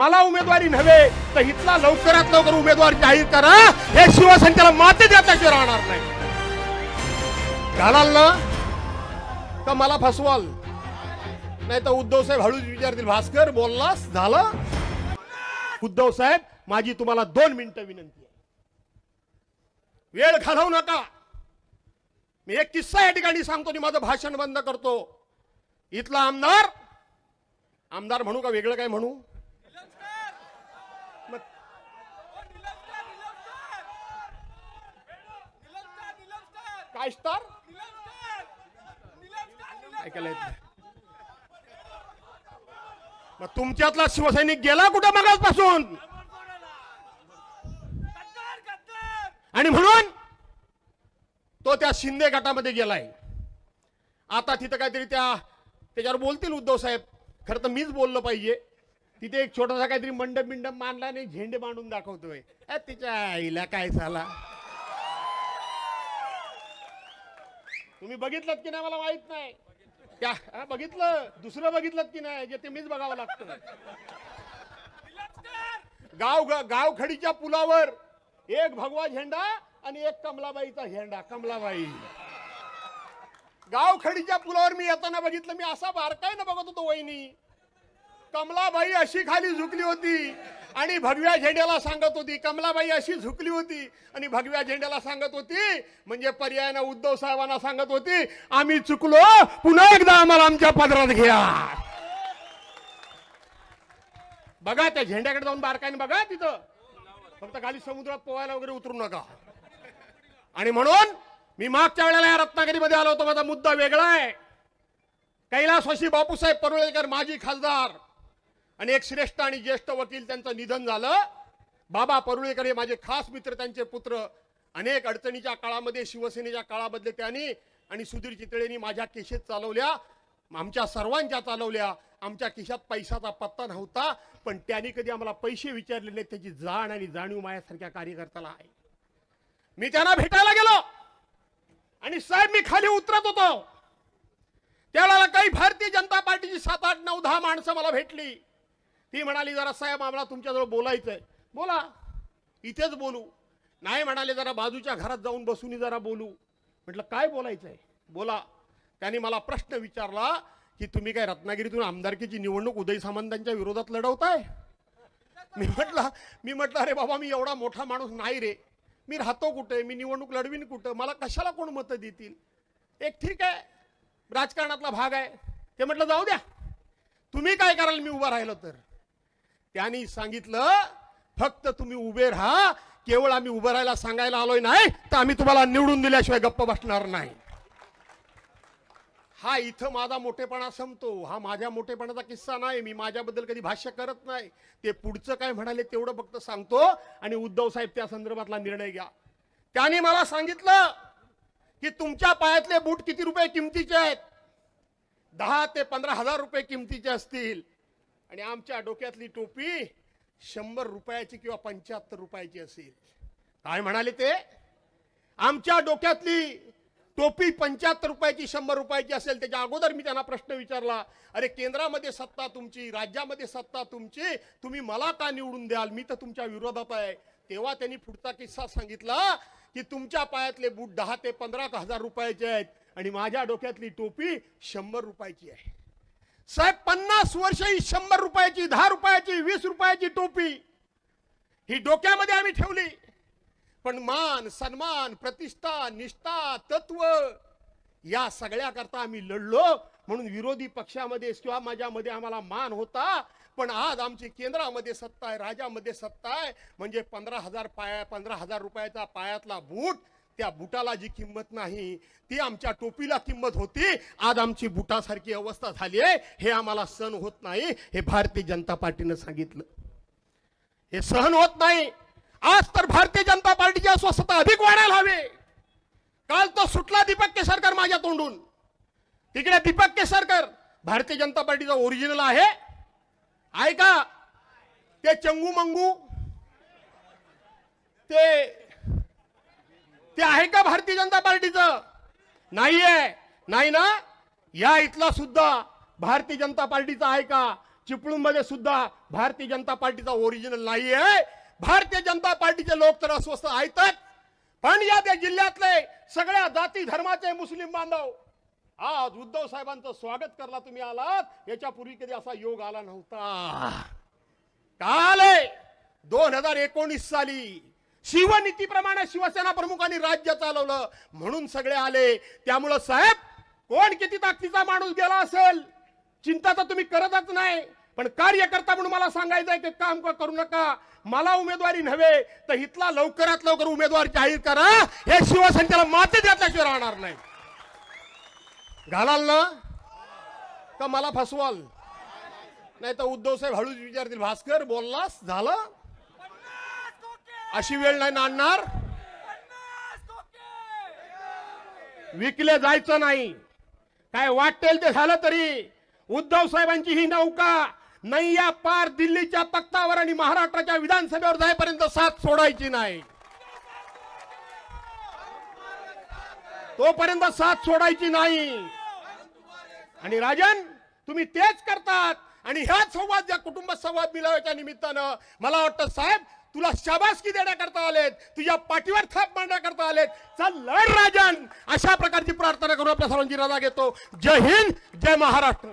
मला उमेदवारी नव्हे तर इथला लवकरात लवकर उमेदवार जाहीर करा. हे शिवसेनेला माते देताशिवाय राहणार नाही. घालाल ना? तर मला फसवाल. नाही तर उद्धव साहेब हळूच विचारतील भास्कर बोललास? झालं? उद्धव साहेब माझी तुम्हाला दोन मिनिटं विनंती आहे. वेळ घालवू नका. मी एक किस्सा या ठिकाणी सांगतो आणि माझं भाषण बंद करतो. इथला आमदार आमदार म्हणू का वेगळं काय म्हणू? काय स्टार ऐकायला येत नाही. मग तुमच्यातला शिवसैनिक गेला कुठं मगासपासून? आणि म्हणून तो त्या शिंदे गटामध्ये गेलाय. आता तिथं काहीतरी त्या त्याच्यावर बोलतील उद्धव साहेब. खरं तर मीच बोललं पाहिजे. तिथे एक छोटासा काहीतरी मंडप बिंडप मांडला आणि झेंडे मांडून दाखवतोय. अ, तिच्या आईला काय झाला? तुम्ही बघितलं की नाही? मला माहीत नाही. त्या बघितलं. दुसरं बघितलं की नाही? जे ते मीच बघावं लागतं. गाव गावखडीच्या पुलावर एक भगवा झेंडा आणि एक कमलाबाईचा झेंडा. कमलाबाई. गावखडीच्या पुलावर मी येताना बघितलं. मी असा बारकाईनं बघत होतो वहिनी. कमलाबाई अशी खाली झुकली होती. आणि भगव्या झेंड्याला सांगत होती कमलाबाई अशी झुकली होती. आणि भगव्या झेंड्याला सांगत होती म्हणजे पर्यायानं उद्धव साहेबांना सांगत होती आम्ही चुकलो पुन्हा एकदा आम्हाला आमच्या पदरात घ्या. बघा त्या झेंड्याकडे जाऊन बारकाईने बघा तिथं. फक्त खाली समुद्रात पोहायला वगैरे उतरू नका. आणि म्हणून मी मागच्या वेळेला या रत्नागिरीमध्ये आलो होतो माझा मुद्दा वेगळा आहे. कैलासवाशी बापूसाहेब परुळेकर माजी खासदार आणि एक श्रेष्ठ आणि ज्येष्ठ वकील त्यांचं निधन झालं. बाबा परुळेकर हे माझे खास मित्र त्यांचे पुत्र. अनेक अडचणीच्या काळामध्ये शिवसेनेच्या काळामध्ये त्यांनी आणि सुधीर चितळेंनी माझ्या केशेत चालवल्या. आमच्या सर्वांच्या चालवल्या. आमच्या खिशात पैशाचा पत्ता नव्हता पण त्यांनी कधी आम्हाला पैसे विचारले नाहीत त्याची जाण आणि जाणीव माझ्यासारख्या कार्यकर्त्याला आहे. मी त्यांना भेटायला गेलो. आणि साहेब मी खाली उतरत होतो. त्यावेळेला काही भारतीय जनता पार्टीची सात आठ नऊ दहा माणसं मला भेटली. ती म्हणाली जरा साहेब आम्हाला तुमच्याजवळ बोलायचं आहे बोला. इथेच बोलू. नाही म्हणाले जरा बाजूच्या घरात जाऊन बसून जरा बोलू. म्हटलं काय बोलायचं आहे बोला. त्यांनी मला प्रश्न विचारला की तुम्ही काय रत्नागिरीतून आमदारकीची निवडणूक उदय सामंतांच्या विरोधात लढवताय? मी म्हटलं मी म्हटलं अरे बाबा मी एवढा मोठा माणूस नाही रे. मी राहतो कुठे? मी निवडणूक लढवीन कुठं? मला कशाला कोण मतं देतील? एक ठीक आहे. राजकारणातला भाग आहे. ते म्हटलं जाऊ द्या. तुम्ही काय कराल? मी उभा राहिलो तर. त्यांनी सांगितलं फक्त तुम्ही उभे राहा. केवळ आम्ही उभं राहायला सांगायला आलोय नाही तर आम्ही तुम्हाला निवडून दिल्याशिवाय गप्प बसणार नाही. हा इथं माझा मोठेपणा संपतो. हा माझ्या मोठेपणाचा किस्सा नाही. मी माझ्याबद्दल कधी भाष्य करत नाही. ते पुढचं काय म्हणाले तेवढं फक्त सांगतो आणि उद्धव साहेब त्या संदर्भातला निर्णय घ्या. त्याने मला सांगितलं की तुमच्या पायातले बूट किती रुपये किमतीचे आहेत? दहा ते पंधरा हजार रुपये किमतीचे असतील. आणि आमच्या डोक्यातली टोपी शंभर रुपयाची किंवा पंच्याहत्तर रुपयाची असेल. काय म्हणाले ते? आमच्या डोक्यातली टोपी पंच्याहत्तर रुपयाची शंभर रुपयाची असेल त्याच्या अगोदर मी त्यांना प्रश्न विचारला अरे केंद्रामध्ये सत्ता तुमची राज्यामध्ये सत्ता तुमची तुम्ही मला का निवडून द्याल? मी तर तुमच्या विरोधात आहे. तेव्हा त्यांनी पुढचा किस्सा सांगितला की तुमच्या पायातले बूट दहा ते पंधरा हजार रुपयाचे आहेत आणि माझ्या डोक्यातली टोपी शंभर रुपयाची आहे. साहेब पन्नास वर्ष ही शंभर रुपयाची दहा रुपयाची वीस रुपयाची टोपी ही डोक्यामध्ये आम्ही ठेवली. पण मान सन्मान प्रतिष्ठा निष्ठा तत्व या सगळ्या करता आम्ही लढलो. म्हणून विरोधी पक्षामध्ये किंवा माझ्यामध्ये आम्हाला मान होता. पण आज आमची केंद्रामध्ये सत्ता आहे राज्यामध्ये सत्ता आहे. म्हणजे पंधरा हजार पाया पंधरा हजार रुपयाचा पायातला बूट त्या बुटाला जी किंमत नाही ती आमच्या टोपीला किंमत होती. आज आमची बुटासारखी अवस्था झाली आहे. हे आम्हाला सहन होत नाही. हे भारतीय जनता पार्टीनं सांगितलं. हे सहन होत नाही. आज तर भारतीय जनता पार्टीची अस्वस्थता अधिक वाढायला हवी. काल तो सुटला दीपक केसरकर माझ्या तोंडून. तिकडे दीपक केसरकर भारतीय जनता पार्टीचा ओरिजिनल आहे. ऐका ते चंगू मंगू ते ते आहे का भारतीय जनता पार्टीचं? नाहीये. नाही ना? या इथला सुद्धा भारतीय जनता पार्टीचा आहे का? चिपळूणमध्ये सुद्धा भारतीय जनता पार्टीचा ओरिजिनल नाही आहे भारतीय जनता पार्टीचे लोक तर अस्वस्थ आहेतच. पण या त्या जिल्ह्यातले सगळ्या जाती धर्माचे मुस्लिम बांधव आज उद्धव साहेबांचं स्वागत करला तुम्ही आलात. याच्यापूर्वी कधी असा योग आला नव्हता. काल दोन हजार एकोणीस साली शिवनीतीप्रमाणे शिवसेना प्रमुखांनी राज्य चालवलं. म्हणून सगळे आले. त्यामुळं साहेब कोण किती ताकदीचा माणूस गेला असेल? चिंता तर तुम्ही करतच नाही. पण कार्यकर्ता म्हणून मला सांगायचंय की काम का करू नका. मला उमेदवारी नव्हे तर इथला लवकरात लवकर उमेदवार जाहीर करा. हे शिवसेनेला माते घातल्याशिवाय राहणार नाही. घालाल ना? का मला फसवाल? नाही तर उद्धव साहेब हळूच विचारतील भास्कर बोललास? झालं? अशी वेळ नाही नाणणार विकले जायचं नाही. काय वाटेल ते झालं तरी. उद्धव साहेबांची ही नौका नैया पार दिल्लीच्या तख्तावर आणि महाराष्ट्राच्या विधानसभेवर जाईपर्यंत साथ सोडायची नाही. तोपर्यंत साथ सोडायची नाही. आणि राजन तुम्ही तेच करतात. आणि ह्याच संवाद या कुटुंब संवाद मिळाव्याच्या निमित्तानं मला वाटतं साहेब तुला शाबासकी देण्याकरता आलेत. तुझ्या पाठीवर थाप मारण्याकरता आलेत. चल लढ राजन. अशा प्रकारची प्रार्थना करून आपल्या सर्वांची रजा घेतो. जय हिंद जय महाराष्ट्र.